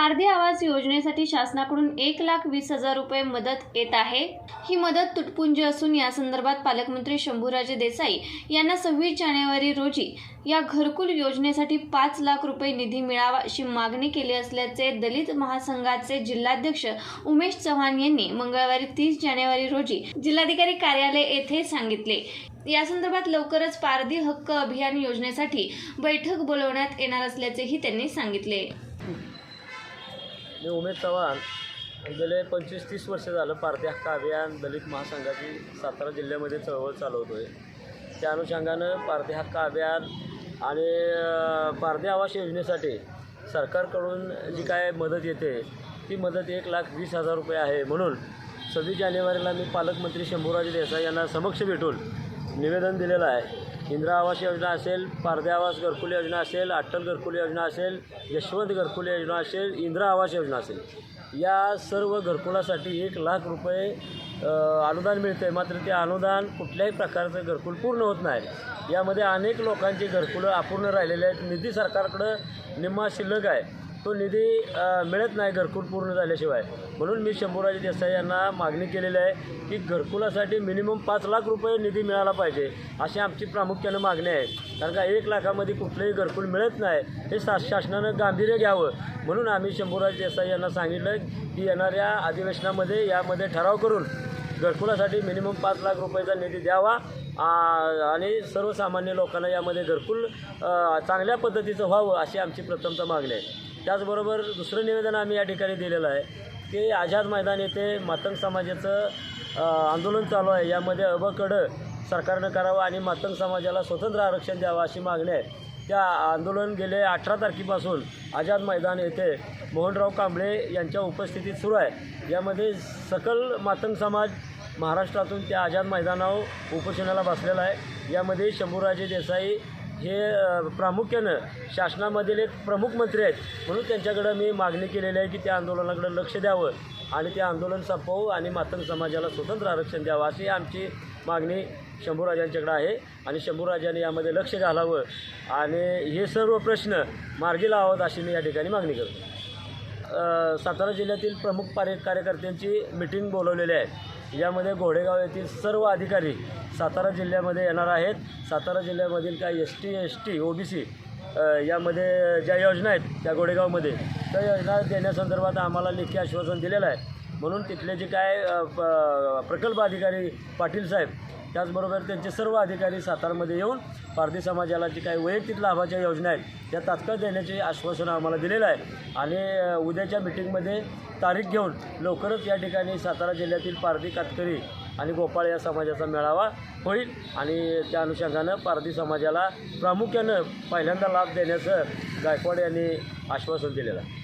पारधी आवास योजनेसाठी शासनाकडून एक लाख वीस हजार रुपये मदत येत आहे. ही मदत तुटपुंजी असून या संदर्भात पालकमंत्री शंभूराजे देसाई यांना सव्वीस जानेवारी रोजी या घरकुल योजनेसाठी पाच लाख रुपये निधी मिळावा अशी मागणी केली असल्याचे दलित महासंघाचे जिल्हाध्यक्ष उमेश चव्हाण यांनी मंगळवारी तीस जानेवारी रोजी जिल्हाधिकारी कार्यालय येथे सांगितले. या संदर्भात लवकरच पारधी हक्क अभियान योजनेसाठी बैठक बोलवण्यात येणार असल्याचेही त्यांनी सांगितले. मी उमेद चव्हाण. गेले पंचवीस तीस वर्ष झालं पारधी हक्क अभियान दलित महासंघाची सातारा जिल्ह्यामध्ये चळवळ चालवतो आहे त्या अनुषंगानं पारधी हक्क अभियान आणि अं, पारधी आवास योजनेसाठी सरकारकडून जी काय मदत येते ती मदत एक लाख वीस हजार रुपये आहे. म्हणून सव्वीस जानेवारीला मी पालकमंत्री शंभूराजे देसाई यांना समक्ष भेटून निवेदन दिलेलं आहे. इंदिरा आवास योजना असेल पारदे आवास घरकुल योजना असेल अटल घरकुल योजना असेल यशवंत घरकुल योजना असेल इंदिरा आवास योजना असेल. या सर्व घरकुलासाठी एक लाख रुपये अनुदान मिळतं आहे मात्र ते अनुदान कुठल्याही प्रकारचं घरकुल पूर्ण होत नाही. यामध्ये अनेक लोकांची घरकुलं अपूर्ण राहिलेले आहेत. निधी सरकारकडं निम्मा शिल्लक आहे. तो निधी मिळत नाही घरकुल पूर्ण झाल्याशिवाय. म्हणून मी शंभूराजे देसाई यांना मागणी केलेली आहे की घरकुलासाठी मिनिमम पाच लाख रुपये निधी मिळाला पाहिजे अशी आमची प्रामुख्यानं मागणी आहे. कारण का एक लाखामध्ये कुठलंही घरकुल मिळत नाही हे शा शासनानं गांभीर्य घ्यावं. म्हणून आम्ही शंभूराज देसाई यांना सांगितलं की येणाऱ्या अधिवेशनामध्ये यामध्ये ठराव करून घरकुलासाठी मिनिमम पाच लाख रुपयाचा निधी द्यावा आणि सर्वसामान्य लोकांना यामध्ये घरकुल चांगल्या पद्धतीचं व्हावं अशी आमची प्रथमतः मागणी आहे. त्याचबरोबर दुसरं निवेदन आम्ही या ठिकाणी दिलेलं आहे की आझाद मैदान येथे मातंग समाजाचं आंदोलन चालू आहे. यामध्ये अबकडं सरकारनं करावं आणि मातंग समाजाला स्वतंत्र आरक्षण द्यावं अशी मागणी आहे. त्या आंदोलन गेले अठरा तारखेपासून आझाद मैदान येथे मोहनराव कांबळे यांच्या उपस्थितीत सुरू आहे. यामध्ये सकल मातंग समाज महाराष्ट्रातून त्या आझाद मैदानावर उपोषणाला बसलेला आहे. यामध्ये शंभूराजे देसाई हे प्रामुख्यानं शासनामधील एक प्रमुख मंत्री आहेत. म्हणून त्यांच्याकडं मी मागणी केलेली आहे की त्या आंदोलनाकडं लक्ष द्यावं आणि ते आंदोलन संपवू आणि मातंग समाजाला स्वतंत्र आरक्षण द्यावं अशी आमची मागणी शंभूराजांच्याकडं आहे. आणि शंभूराजांनी यामध्ये लक्ष घालावं आणि हे सर्व प्रश्न मार्गी लावावेत अशी मी या ठिकाणी मागणी करतो. सातारा जिल्ह्यातील प्रमुख कार्य कार्यकर्त्यांची मिटिंग बोलवलेली आहे. यामध्ये घोडेगाव येथील सर्व अधिकारी सातारा जिल्ह्यामध्ये येणार आहेत. सातारा जिल्ह्यामधील काय S T S T O B C यामध्ये ज्या योजना आहेत त्या घोडेगावमध्ये त्या योजना देण्यासंदर्भात आम्हाला लेखी आश्वासन दिलेलं आहे. म्हणून तिथले जे काय प- प्रकल्प अधिकारी पाटील साहेब त्याचबरोबर त्यांचे सर्व अधिकारी सातारमध्ये येऊन पारधी समाजाला जी काही वैयक्तिक लाभाच्या योजना आहेत त्या तात्काळ देण्याचे आश्वासन आम्हाला दिलेलं आहे. आणि उद्याच्या मिटिंगमध्ये तारीख घेऊन लवकरच या ठिकाणी सातारा जिल्ह्यातील पारधी कातकरी आणि गोपाळ या समाजाचा मेळावा होईल आणि त्या अनुषंगानं पारधी समाजाला प्रामुख्यानं पहिल्यांदा लाभ देण्याचं गायकवाड यांनी आश्वासन दिलेलं आहे.